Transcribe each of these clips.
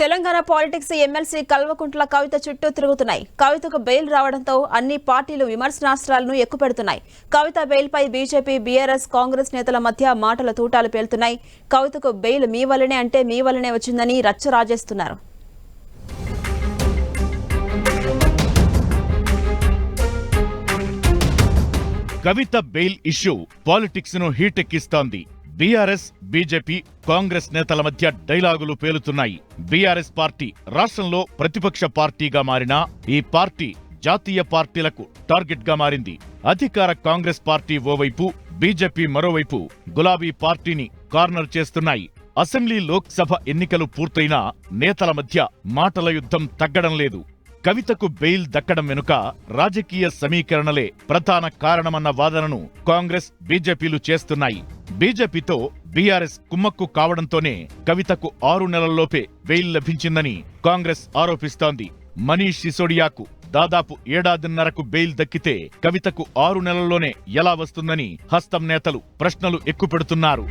Telangana politics MLC Kalvakuntla Kavitha చుట్టూ తిరుగుతున్నాయి. కవితకు బెయిల్ రావడంతో అన్ని పార్టీలు విమర్శనాస్త్రాలను ఎక్కుపెడుతున్నాయి. కవిత బెయిల్పై బీజేపీ బీఆర్ఎస్ కాంగ్రెస్ నేతల మధ్య మాటల తూటాలు పేలుతున్నాయి. కవితకు బెయిల్ మీ వల్లనే అంటే మీ వల్లనే వచ్చిందని రచ్చ రాజేస్తున్నారు. కవిత బెయిల్ ఇష్యూ పాలిటిక్స్ను హీటెక్కిస్తోంది. బీఆర్ఎస్ బీజేపీ కాంగ్రెస్ నేతల మధ్య డైలాగులు పేలుతున్నాయి. బీఆర్ఎస్ పార్టీ రాష్ట్రంలో ప్రతిపక్ష పార్టీగా మారినా ఈ పార్టీ జాతీయ పార్టీలకు టార్గెట్గా మారింది. అధికార కాంగ్రెస్ పార్టీ ఓవైపు బీజేపీ మరోవైపు గులాబీ పార్టీని కార్నర్ చేస్తున్నాయి. అసెంబ్లీ లోక్సభ ఎన్నికలు పూర్తయినా నేతల మధ్య మాటల యుద్ధం తగ్గడం లేదు. కవితకు బెయిల్ దక్కడం వెనుక రాజకీయ సమీకరణలే ప్రధాన కారణమన్న వాదనను కాంగ్రెస్ బీజేపీలు చేస్తున్నాయి. బీజేపీతో బీఆర్ఎస్ కుమ్మక్కు కావడంతోనే కవితకు ఆరు నెలల్లోపే బెయిల్ లభించిందని కాంగ్రెస్ ఆరోపిస్తోంది. మనీష్ సిసోడియాకు దాదాపు ఏడాదిన్నరకు బెయిల్ దక్కితే కవితకు ఆరు నెలల్లోనే ఎలా వస్తుందని హస్తం నేతలు ప్రశ్నలు ఎక్కుపెడుతున్నారు.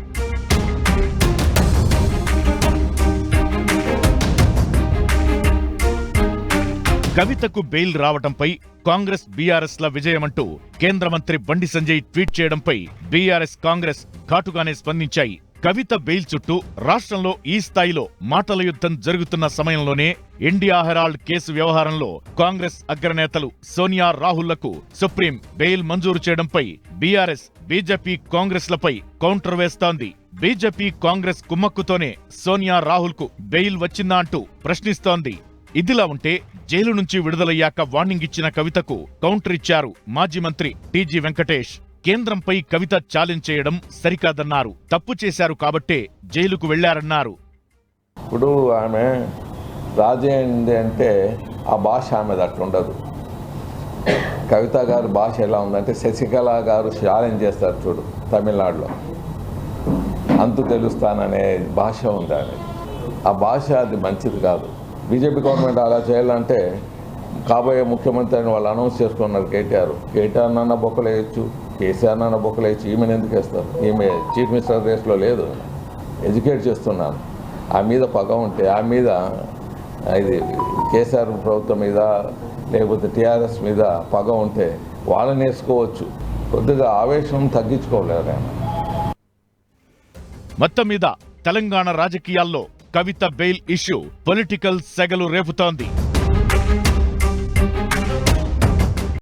కవితకు బెయిల్ రావడంపై కాంగ్రెస్ బీఆర్ఎస్ ల విజయమంటూ కేంద్ర మంత్రి బండి సంజయ్ ట్వీట్ చేయడంపై బీఆర్ఎస్ కాంగ్రెస్ ఘాటుగానే స్పందించాయి. కవిత బెయిల్ చుట్టూ రాష్ట్రంలో ఈ స్థాయిలో మాటల యుద్ధం జరుగుతున్న సమయంలోనే ఇండియా హెరాల్డ్ కేసు వ్యవహారంలో కాంగ్రెస్ అగ్రనేతలు సోనియా రాహుల్లకు సుప్రీం బెయిల్ మంజూరు చేయడంపై బీఆర్ఎస్ బీజేపీ కాంగ్రెస్లపై కౌంటర్ వేస్తోంది. బీజేపీ కాంగ్రెస్ కుమ్మక్కుతోనే సోనియా రాహుల్కు బెయిల్ వచ్చిందా అంటూ ప్రశ్నిస్తోంది. ఇదిలా ఉంటే జైలు నుంచి విడుదలయ్యాక వార్నింగ్ ఇచ్చిన కవితకు కౌంటర్ ఇచ్చారు మాజీ మంత్రి టీజీ వెంకటేష్. కేంద్రంపై కవిత ఛాలెంజ్ చేయడం సరికాదన్నారు. తప్పు చేశారు కాబట్టే జైలుకు వెళ్ళారన్నారు. ఇప్పుడు ఆమె రాజీ అయింది అంటే ఆ భాష ఆమెది అట్లుండదు. కవిత గారి భాష ఎలా ఉందంటే శశికళ గారు ఛాలెంజ్ చేస్తారు చూడు తమిళనాడులో. అంతు తెలుస్తాననే భాష ఉంది ఆమె ఆ భాష అది మంచిది కాదు. బీజేపీ గవర్నమెంట్ అలా చేయాలంటే కాబోయే ముఖ్యమంత్రి అని వాళ్ళు అనౌన్స్ చేసుకున్నారు కేటీఆర్. కేటీఆర్ నాన్న బొక్కలు వేయచ్చు కేసీఆర్ నాన్న బొక్కలు వేయచ్చు ఈమెను ఎందుకు వేస్తారు? ఈమె చీఫ్ మినిస్టర్ రేస్లో లేదు ఎడ్యుకేట్ చేస్తున్నాను. ఆ మీద పగ ఉంటే ఆ మీద ఇది కేసీఆర్ ప్రభుత్వం మీద లేకపోతే టీఆర్ఎస్ మీద పగ ఉంటే వాళ్ళని వేసుకోవచ్చు. కొద్దిగా ఆవేశం తగ్గించుకోలేరు ఆయన. మొత్తం మీద తెలంగాణ రాజకీయాల్లో కవిత బెయిల్ ఇష్యూ పొలిటికల్ సెగలు రేపుతోంది.